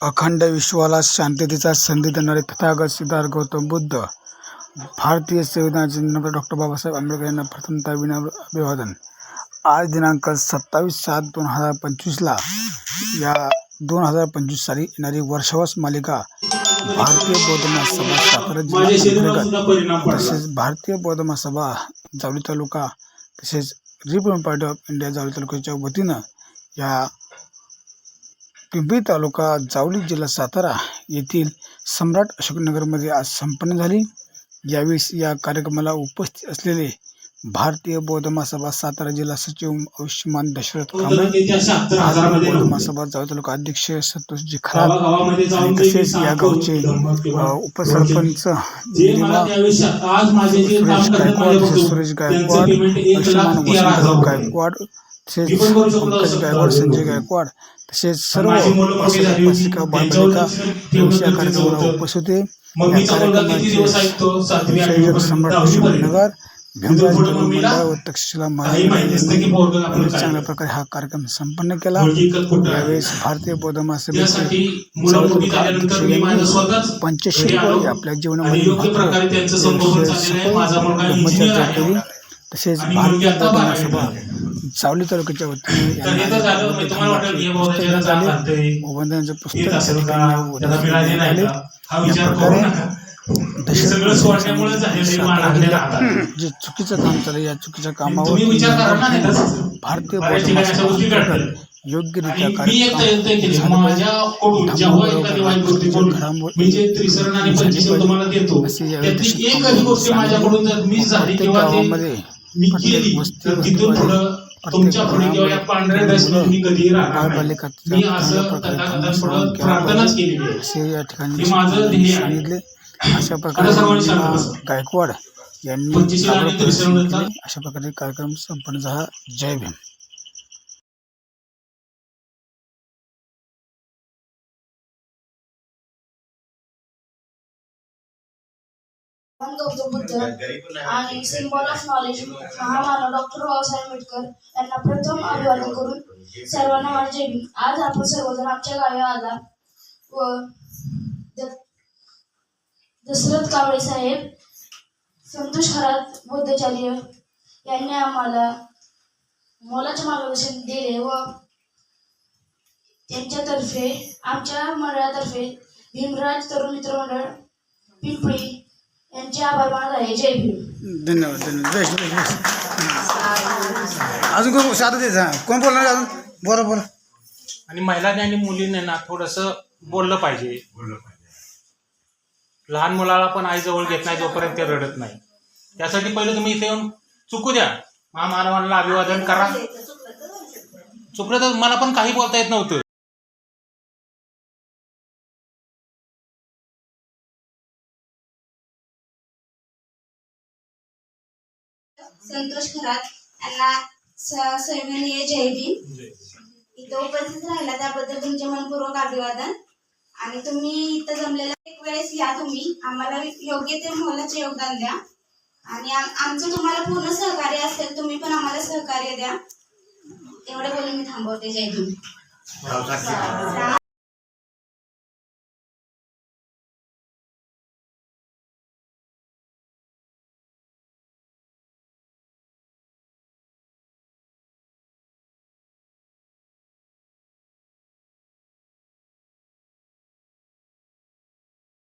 अखंड विश्वाला शांततेचा संधी देणारे तथागत सिद्धार्थ गौतम बुद्ध भारतीय संविधानाचे जनक डॉक्टर बाबासाहेब आंबेडकर यांना प्रथमता विनम्र अभिवादन. आज दिनांक सत्तावीस सात दोन हजार पंचवीसला या दोन हजार पंचवीस साली येणारी वर्षावस मालिका भारतीय बौद्ध महासभा सातारा जिल्हा तसेच भारतीय बौद्ध महासभा जावळी तालुका तसेच republic party of India Javali तालुक्याच्या वतीनं या पिंपरी तालुका जावली जिल्हा सातारा येथील सम्राट अशोकनगरमध्ये आज संपन्न झाली यावेळी या कार्यक्रमाला उपस्थित असलेले भारतीय बौद्ध महासभा सातारा जिल्हा सचिव आयुष्यमान दशरथ कांबळे बौद्ध. महासभा जावळी तालुका अध्यक्ष संतोषजी खराब तसेच या गावचे उपसरपंच सुरेश गायकवाड आयुष्यमान वसंतराव. गायकवाड तसेच पंकज गायकवाड. संजय गायकवाड तसेच सर्व. उपासिका कार्यक्रमाला. उपस्थित होते या सम्राट. नगर भीमराज मंडळ व तक्षशिला चांगल्या. प्रकारे हा कार्यक्रम संपन्न केला आहे. यावेळेस भारतीय बौद्ध महासभेचे पंचशील. आपल्या जीवनामध्ये. केली तसेच भारतीय बौद्ध महासभा चावली तालुक्याच्या वतीने म्हणजे हे पुस्तक. जे चुकीचं काम चाललं या चुकीच्या कामावर. भारतीय योग्यरित्या मी एकही गोष्ट माझ्याकडून जर झाली किंवा केली तर तिथून पुढं तुमच्यापुढे किंवा या पांढऱ्या ड्रेसमध्ये मी कधीही राहणार नाही. मी असं कथाकथन थोडं प्रार्थनाच. केलेली आहे असे या ठिकाणी हे माझं ध्येय आहे. अशा प्रकारे. गायकवाड यांनी. अशा प्रकारे कार्यक्रम संपन्न झाला जय भीम गौतम बुद्ध आणि सिम्बॉल ऑफ नॉलेज महामानव डॉक्टर बाबासाहेब आंबेडकर. यांना प्रथम अभिवादन करून सर्वांना माझे आज आपण सर्वजण आमच्या गावी आला. व दशरथ कांबळे साहेब संतोष खरात बुद्धाचार्य यांनी आम्हाला मोलाचे मार्गदर्शन दिले व त्यांच्यातर्फे आमच्या मंडळातर्फे भीमराज तरुण मित्र मंडळ पिंपळी यांचे आभार मानत आहे जय भीम. धन्यवाद धन्यवाद. जय श्री कृष्ण. अजून कोण साधं देत हा. कोण बोलणार अजून? बोला बोला. आणि महिलांनी आणि मुलींनी ना थोडस बोललं पाहिजे. लहान मुलाला पण आई जवळ घेत नाही जोपर्यंत ते रडत नाही. त्यासाठी पहिले तुम्ही इथे येऊन चुकू द्या. महामानवाला अभिवादन करा. चुकलं तर मला पण काही बोलता येत नव्हतं. संतोष खरात यांना स- सविनय जय भीम. इथं उपस्थित राहिला त्याबद्दल तुमचे मनपूर्वक अभिवादन. आणि तुम्ही इथं जमलेला एक वेळेस या तुम्ही. आम्हाला योग्य ते मोलाचे योगदान द्या. आणि आम- आमचं तुम्हाला पूर्ण सहकार्य असेल तुम्ही पण आम्हाला सहकार्य द्या. एवढे बोलून मी थांबवते. जय भीम.